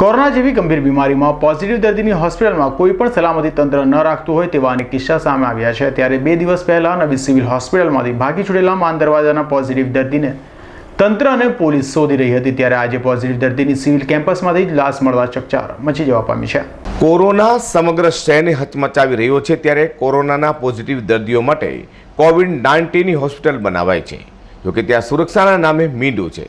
Corona જેવી ગંભીર બીમારીમાં positive દર્દીની હોસ્પિટલમાં કોઈ પણ સલામતી તંત્ર ન રાખતું હોય તેવા અનેક કિસ્સા સામે આવ્યા છે. ત્યારે બે દિવસ પહેલા નવી સિવિલ હોસ્પિટલમાંથી ભાગી છૂટેલા માન પોઝિટિવ દર્દીને તંત્ર અને પોલીસ શોધી રહી હતી. ત્યારે આજે પોઝિટિવ દર્દીની સિવિલ કેમ્પસમાંથી જ લાશ મળવા ચકચાર મચી જવા પામી છે. કોરોના સમગ્ર શહેરને હચમચાવી રહ્યો છે ત્યારે કોરોનાના પોઝિટિવ દર્દીઓ માટે કોવિડ નાઇન્ટીનની હોસ્પિટલ બનાવાય છે. જોકે ત્યાં સુરક્ષાના નામે મીંડું છે.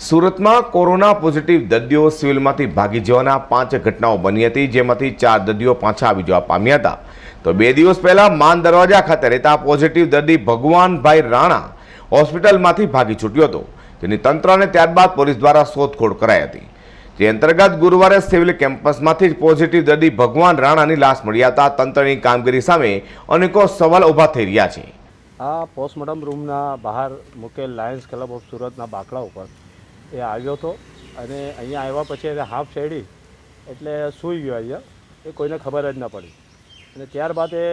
સુરતમાં કોરોના પોઝિટિવ દર્દીઓ સિવિલમાંથી ભાગી જવાના પાંચ ઘટનાઓ બની હતી, જેમાંથી ચાર દર્દીઓ પાછા આવી જવા પામ્યા હતા. તો બે દિવસ પહેલા માન દરવાજા ખાતે રહેતા પોઝિટિવ દર્દી ભગવાનભાઈ રાણા હોસ્પિટલમાંથી ભાગી છૂટ્યો હતો. જેની તંત્રને ત્યારબાદ પોલીસ દ્વારા શોધખોળ કરાઈ હતી. જે અંતર્ગત ગુરુવારે સિવિલ કેમ્પસમાંથી જ પોઝિટિવ દર્દી ભગવાન રાણાની લાશ મળી હતા તંત્રની કામગીરી સામે અનેકો સવાલ ઊભા થઈ રહ્યા છે. આ પોસ્ટમોર્ટમ રૂમના બહાર મૂકેલ લાયન્સ ક્લબ ઓફ સુરતના બાકડા ઉપર એ આવ્યો હતો અને અહીંયા આવ્યા પછી એને હાફ શેડી એટલે સૂઈ ગયો અહીંયા. એ કોઈને ખબર જ ન પડી. અને ત્યારબાદ એ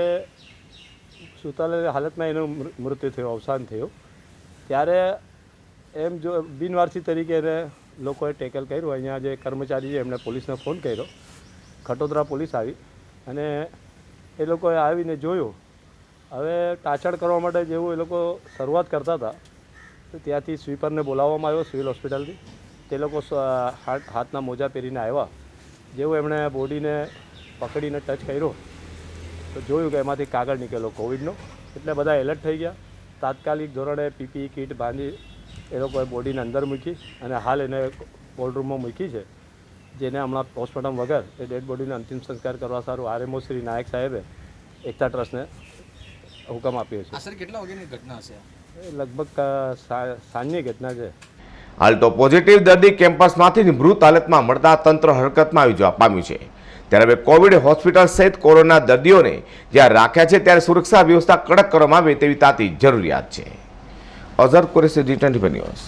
સુતાલેલી હાલતમાં એનું મૃત્યુ થયું, અવસાન થયું. ત્યારે એમ જો, બિનવારસી તરીકે એને લોકોએ ટેકલ કર્યું. અહીંયા જે કર્મચારી છે, એમણે પોલીસને ફોન કર્યો. ખટોદરા પોલીસ આવી અને એ લોકોએ આવીને જોયું. હવે ટાચડ કરવા માટે જેવું એ લોકો શરૂઆત કરતા હતા. તો ત્યાંથી સ્વીપરને બોલાવવામાં આવ્યો સિવિલ હોસ્પિટલથી. તે લોકો હાથ, હાથના મોજા પહેરીને આવ્યા. જેવું એમણે બોડીને પકડીને ટચ કર્યો, તો જોયું કે એમાંથી કાગળ નીકળ્યો કોવિડનો. એટલે બધા એલર્ટ થઈ ગયા. તાત્કાલિક ધોરણે પીપી, કીટ બાંધી એ લોકોએ બોડીને અંદર મૂકી અને હાલ એને કોલ્ડરૂમમાં મૂકી છે. જેને હમણાં પોસ્ટમોર્ટમ વગર એ ડેડ બોડીને અંતિમ સંસ્કાર કરવા સારું આરએમઓ શ્રી નાયક સાહેબે એકતા ટ્રસ્ટને હુકમ આપ્યો છે. કેટલા વાગ્યાની ઘટના? એ લગભગ સાંજની ઘટના છે. હાલ તો પોઝિટિવ દર્દી કેમ્પસમાંથી મૃત હાલતમાં મળતા તંત્ર હરકતમાં આવી જવા પામ્યું છે. ત્યારે હવે કોવિડ હોસ્પિટલ સહિત કોરોના દર્દીઓને જ્યાં રાખ્યા છે ત્યારે સુરક્ષા વ્યવસ્થા કડક કરવામાં આવે તેવી તાતી જરૂરિયાત છે. Azhar Qureshi twenty news.